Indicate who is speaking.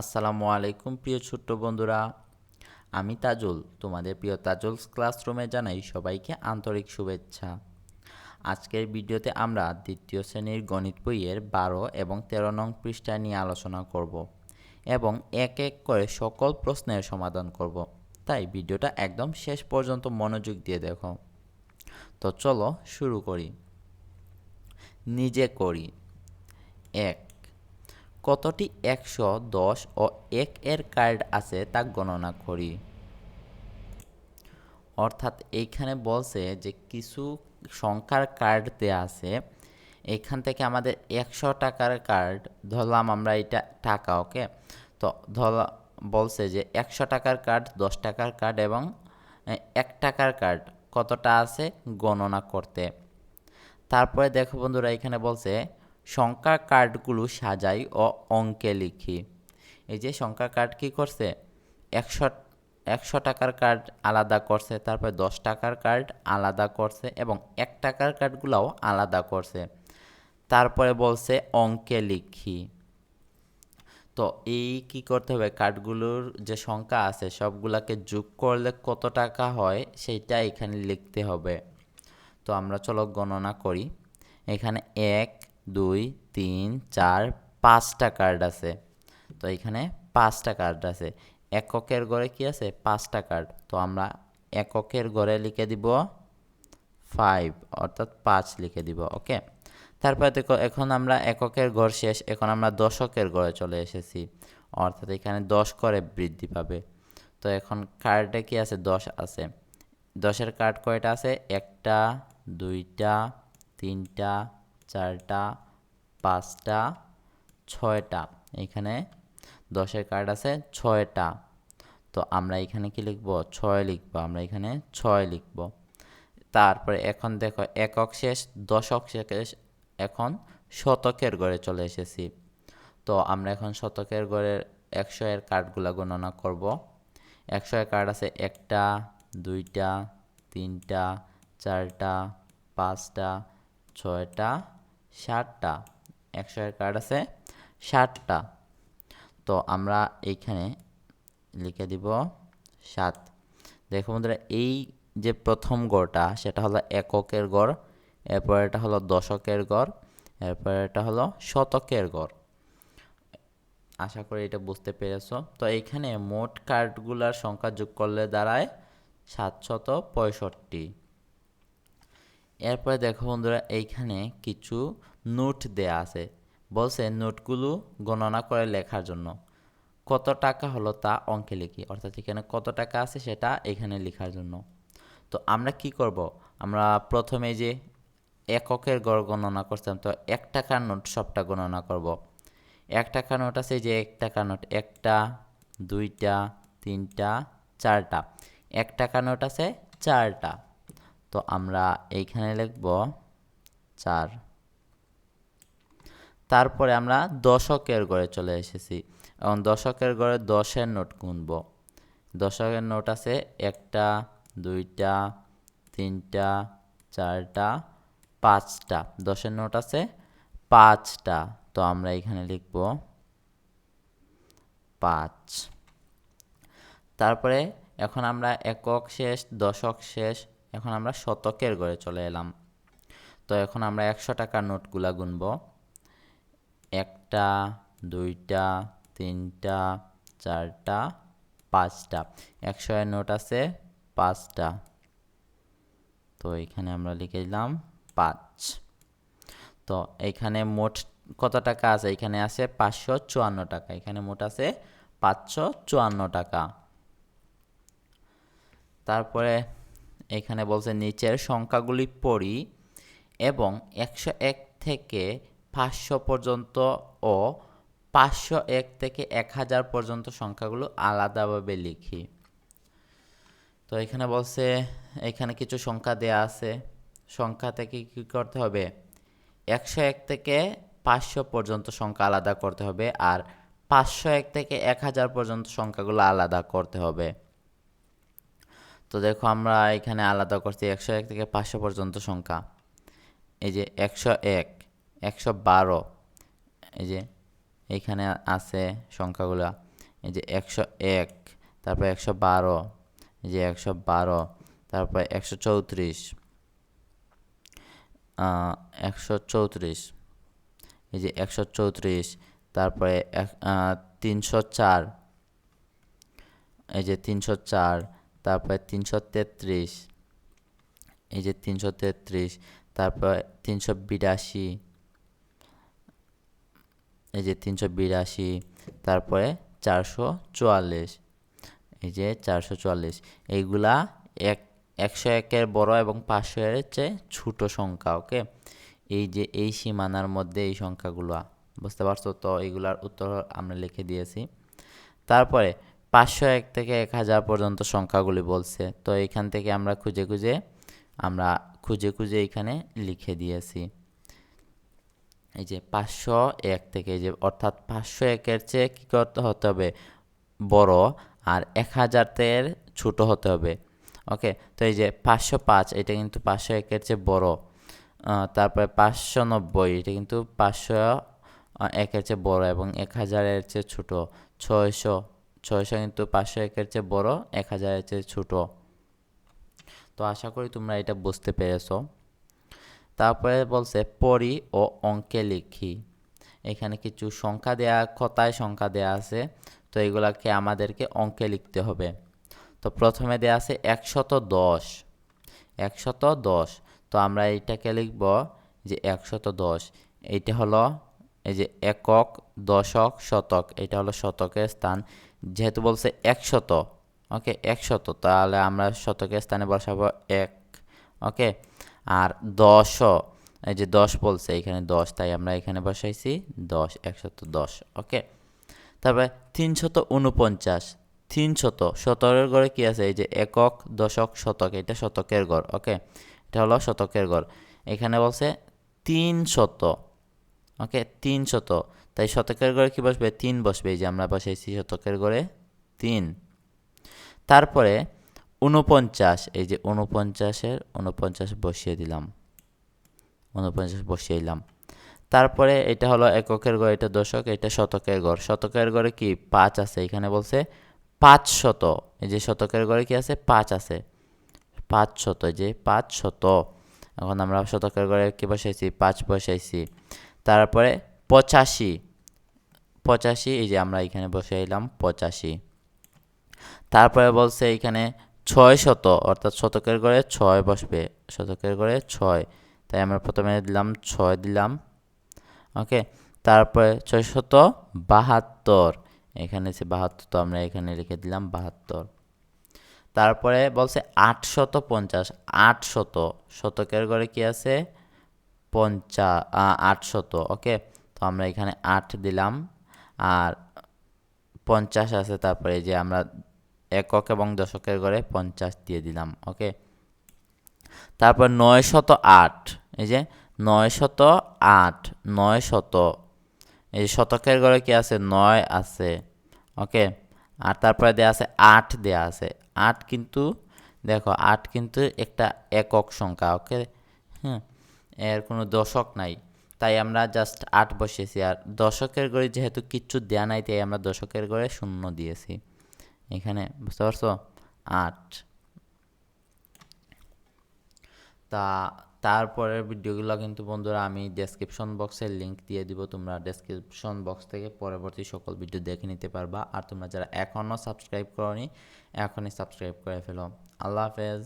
Speaker 1: আসসালামু আলাইকুম, প্রিয় ছোট্ট বন্ধুরা। আমি তাজুল, তোমাদের প্রিয় তাজুলস ক্লাসরুমে জানাই সবাইকে আন্তরিক শুভেচ্ছা। আজকের ভিডিওতে আমরা দ্বিতীয় শ্রেণির গণিত বইয়ের বারো এবং তেরো নং পৃষ্ঠা নিয়ে আলোচনা করব এবং এক এক করে সকল প্রশ্নের সমাধান করব। তাই ভিডিওটা একদম শেষ পর্যন্ত মনোযোগ দিয়ে দেখো। তো চলো শুরু করি। নিজে করি। এক কতটি একশো, দশ ও এক এর কার্ড আছে তা গণনা করি। অর্থাৎ এইখানে বলছে যে কিছু সংখ্যার কার্ড দেওয়া আছে, এখান থেকে আমাদের একশো টাকার কার্ড, ধরলাম আমরা এটা টাকা, ওকে? তো ধর, বলছে যে একশো টাকার কার্ড, দশ টাকার কার্ড এবং এক টাকার কার্ড, কতটা আছে গণনা করতে। তারপরে দেখো বন্ধুরা, এখানে বলছে সংখ্যার কার্ডগুলো সাজাই ও অঙ্কে লিখি। এই যে সংখ্যা কার্ড কি করছে? একশো একশো টাকার কার্ড আলাদা করছে, তারপরে দশ টাকার কার্ড আলাদা করছে এবং এক টাকার কার্ডগুলোও আলাদা করছে। তারপরে বলছে অঙ্কে লিখি। তো এই কি করতে হবে? কার্ডগুলোর যে সংখ্যা আছে, সবগুলাকে যোগ করলে কত টাকা হয় সেইটা এখানে লিখতে হবে। তো আমরা চলো গণনা করি। এখানে এক দুই, তিন, চার, পাঁচটা কার্ড আছে। তো এখানে পাঁচটা কার্ড আছে। এককের ঘরে কি আছে? পাঁচটা কার্ড তো আমরা এককের ঘরে লিখে দিব ফাইভ অর্থাৎ পাঁচ লিখে দিব ওকে তারপরে দেখো, এখন আমরা এককের ঘর শেষ, এখন আমরা দশকের ঘরে চলে এসেছি। অর্থাৎ এখানে দশ করে বৃদ্ধি পাবে। তো এখন কার্ডে কি আছে? দশ আছে। দশের কার্ড কয়টা আছে? একটা, দুইটা, তিনটা চারটা, পাঁচটা, ছয়টা। এখানে দশের কার্ড আছে, ছয়টা। তো আমরা এখানে কি লিখব? ছয় লিখব। আমরা এখানে ছয় লিখব। তারপরে এখন দেখো, একক শেষ, দশক শেষ, এখন শতকের ঘরে চলে এসেছি। তো আমরা এখন শতকের ঘরের একশো এর কার্ডগুলা গণনা করব। একশো এর কার্ড আছে একটা, দুইটা, তিনটা, চারটা, পাঁচটা, ছয়টা ষাটটা একশো এর কার্ড আছে ষাটটা তো আমরা এইখানে লিখে দিব সাত। দেখো বন্ধুরা, এই যে প্রথম গড়টা, সেটা হলো এককের গড়, এরপর এটা হলো দশকের গড়, এরপর এটা হলো শতকের গড়। আশা করি এটা বুঝতে পেরেছ। তো এইখানে মোট কার্ডগুলার সংখ্যা যোগ করলে দাঁড়ায় সাতশত পঁয়ষট্টি। এরপরে দেখো বন্ধুরা, এইখানে কিছু নোট দেয়া আছে। বলছে, নোটগুলো গণনা করে লেখার জন্য। কত টাকা হলো তা অঙ্কে লিখি। অর্থাৎ এখানে কত টাকা আছে সেটা এখানে লেখার জন্য। তো আমরা কি করব? আমরা প্রথমে যে এককের গড় গণনা করতাম, তো এক টাকার নোট সবটা গণনা করব। এক টাকার নোট আছে যে এক টাকার নোট, একটা, দুইটা, তিনটা, চারটা। এক টাকার নোট আছে চারটা। তো আমরা এইখানে লিখব চার। তারপরে আমরা দশকের ঘরে চলে এসেছি এবং দশকের ঘরে দশের নোট গুনব। দশকের নোট আছে একটা, দুইটা, তিনটা, চারটা, পাঁচটা। দশের নোট আছে পাঁচটা। তো আমরা এখানে লিখব পাঁচ। তারপরে এখন আমরা একক শেষ, দশক শেষ এখন আমরা শতকের ঘরে চলে এলাম। তো এখন আমরা একশো টাকার নোটগুলা গুনব। একটা, দুইটা, তিনটা, চারটা, পাঁচটা। একশো এর নোট আছে পাঁচটা। তো এখানে আমরা লিখে দিলাম পাঁচ। তো এইখানে মোট কত টাকা আছে? এখানে আছে পাঁচশো চুয়ান্ন টাকা। এখানে মোট আছে পাঁচশো চুয়ান্ন টাকা। তারপরে এখানে বলছে নিচের সংখ্যাগুলি পড়ি এবং একশো এক থেকে পাঁচশো পর্যন্ত ও পাঁচশো এক থেকে এক হাজার পর্যন্ত সংখ্যাগুলো আলাদাভাবে লিখি। তো এখানে বলছে, এখানে কিছু সংখ্যা দেয়া আছে। সংখ্যা থেকে কী করতে হবে? একশো এক থেকে পাঁচশো পর্যন্ত সংখ্যা আলাদা করতে হবে আর পাঁচশো এক থেকে এক হাজার পর্যন্ত সংখ্যাগুলো আলাদা করতে হবে। তো দেখো আমরা এখানে আলাদা করছি একশো এক থেকে পাঁচশো পর্যন্ত সংখ্যা। এই যে একশো এক, একশো বারো, এই যে এইখানে আছে সংখ্যাগুলো। এই যে একশো এক, তারপর একশো বারো, এই যে একশো বারো, তারপর একশো চৌত্রিশ একশো চৌত্রিশ, এই যে একশো চৌত্রিশ, তারপরে এক তিনশো চার, এই যে তিনশো চার তারপরে তিনশো তেত্রিশ, এই যে তিনশো তেত্রিশ, তারপর তিনশো বিরাশি, এই যে তিনশো বিরাশি, তারপরে চারশো চুয়াল্লিশ, এই যে চারশো চুয়াল্লিশ, এইগুলা এক, একশো একের বড় এবং পাঁচশো এর চেয়ে ছোটো সংখ্যা, ওকে? এই যে এই সীমানার মধ্যে এই সংখ্যাগুলো, বুঝতে পারছ? তো এইগুলার উত্তর আমরা লিখে দিয়েছি। তারপরে পাঁচশো এক থেকে এক হাজার পর্যন্ত সংখ্যাগুলি বলছে। তো এখান থেকে আমরা খুঁজে খুঁজে, আমরা খুঁজে খুঁজে এখানে লিখে দিয়েছি। এই যে পাঁচশো এক থেকে এই যে, অর্থাৎ পাঁচশো একের চেয়ে কী করতে হতে হবে? বড় আর এক হাজারের ছোটো হতে হবে। ওকে, তো এই যে পাঁচশো পাঁচ, এটা কিন্তু পাঁচশো একের চেয়ে বড়। তারপরে পাঁচশো নব্বই, এটা কিন্তু পাঁচশো একের চেয়ে বড় এবং এক হাজারের চেয়ে ছোটো। ছয়শো ছয়শো কিন্তু পাঁচশো একের চেয়ে বড়, এক হাজারের চেয়ে ছোটো। তো আশা করি তোমরা এটা বুঝতে পেরেছ। তারপরে বলছে, পড়ি ও অঙ্কে লিখি। এখানে কিছু সংখ্যা দেয়া, কথায় সংখ্যা দেয়া আছে। তো এগুলাকে আমাদেরকে অঙ্কে লিখতে হবে। তো প্রথমে দেয়া আছে একশত দশ। একশত দশ। তো আমরা এইটাকে লিখব যে একশত দশ। এইটা হলো এই যে একক, দশক, শতক। এটা হলো শতকের স্থান। যেহেতু বলছে একশত, ওকে, একশত, তাহলে আমরা শতকের স্থানে বসাবো এক, ওকে? আর দশও এই যে দশ বলছে, এখানে দশ, তাই আমরা এখানে বসাইছি দশ, একশত দশ, ওকে? তারপরে তিনশত উনপঞ্চাশ তিনশত শতকের গড়ে কি আছে? এই যে একক, দশক, শতক, এটা শতকের গড়, ওকে? এটা হলো শতকের গড়। এখানে বলছে তিন শত ওকে? তিন শত তাই শতকের গড়ে কি বসবে? তিন বসবে। এই যে আমরা বসাইছি শতকের গড়ে তিন। তারপরে উনপঞ্চাশ এই যে উনপঞ্চাশের উনপঞ্চাশ বসিয়ে দিলাম। উনপঞ্চাশ বসিয়ে দিলাম। তারপরে এটা হলো এককের গড়, এটা দশক, এটা শতকের গড়। শতকের গড়ে কি? পাঁচ আছে। এখানে বলছে পাঁচ শত। এই যে শতকের গড়ে কি আছে? পাঁচ আছে। পাঁচ শত। যে পাঁচ শত। এখন আমরা শতকের গড়ে কি বসাইছি? পাঁচ বসাইছি। তারপরে পঁচাশি। পঁচাশি, এই যে আমরা এখানে বসাইলাম পঁচাশি। তারপরে বলছে এখানে ছয় শত, অর্থাৎ শতকের গড়ে ছয় বসবে, শতকের গড়ে ছয়। তাই আমরা প্রথমে দিলাম ছয় দিলাম, ওকে? তারপরে ছয় শত বাহাত্তর, এখানে সে বাহাত্তর তো আমরা এখানে লিখে দিলাম বাহাত্তর। তারপরে বলছে আটশত পঞ্চাশ আটশত শতকের ঘরে কি আছে? পঞ্চা আটশত ওকে? তো আমরা এখানে আট দিলাম। আর পঞ্চাশ আছে তারপরে যে আমরা একক এবং দশকের ঘরে পঞ্চাশ দিয়ে দিলাম, ওকে? তারপর নয় শত আট, এই যে নয় শত আট নয় শত এই শতকের ঘরে কি আছে? নয় আছে, ওকে? আর তারপরে দেওয়া আছে আট দেওয়া আছে আট কিন্তু, দেখো আট কিন্তু একটা একক সংখ্যা, ওকে? হ্যাঁ এর কোনো দশক নাই। তাই আমরা জাস্ট আট বসিয়েছি। আর দশকের গড়ে যেহেতু কিচ্ছু দেয়া নাই, তাই আমরা দশকের গড়ে শূন্য দিয়েছি। এখানে বুঝতে পারছ? আট। তা তারপরের ভিডিওগুলো কিন্তু বন্ধুরা আমি ডেসক্রিপশন বক্সের লিঙ্ক দিয়ে দিব। তোমরা ডেসক্রিপশন বক্স থেকে পরবর্তী সকল ভিডিও দেখে নিতে পারবা। আর তোমরা যারা এখনও সাবস্ক্রাইব করনি, এখনই সাবস্ক্রাইব করে ফেলো। আল্লাহ হাফেজ।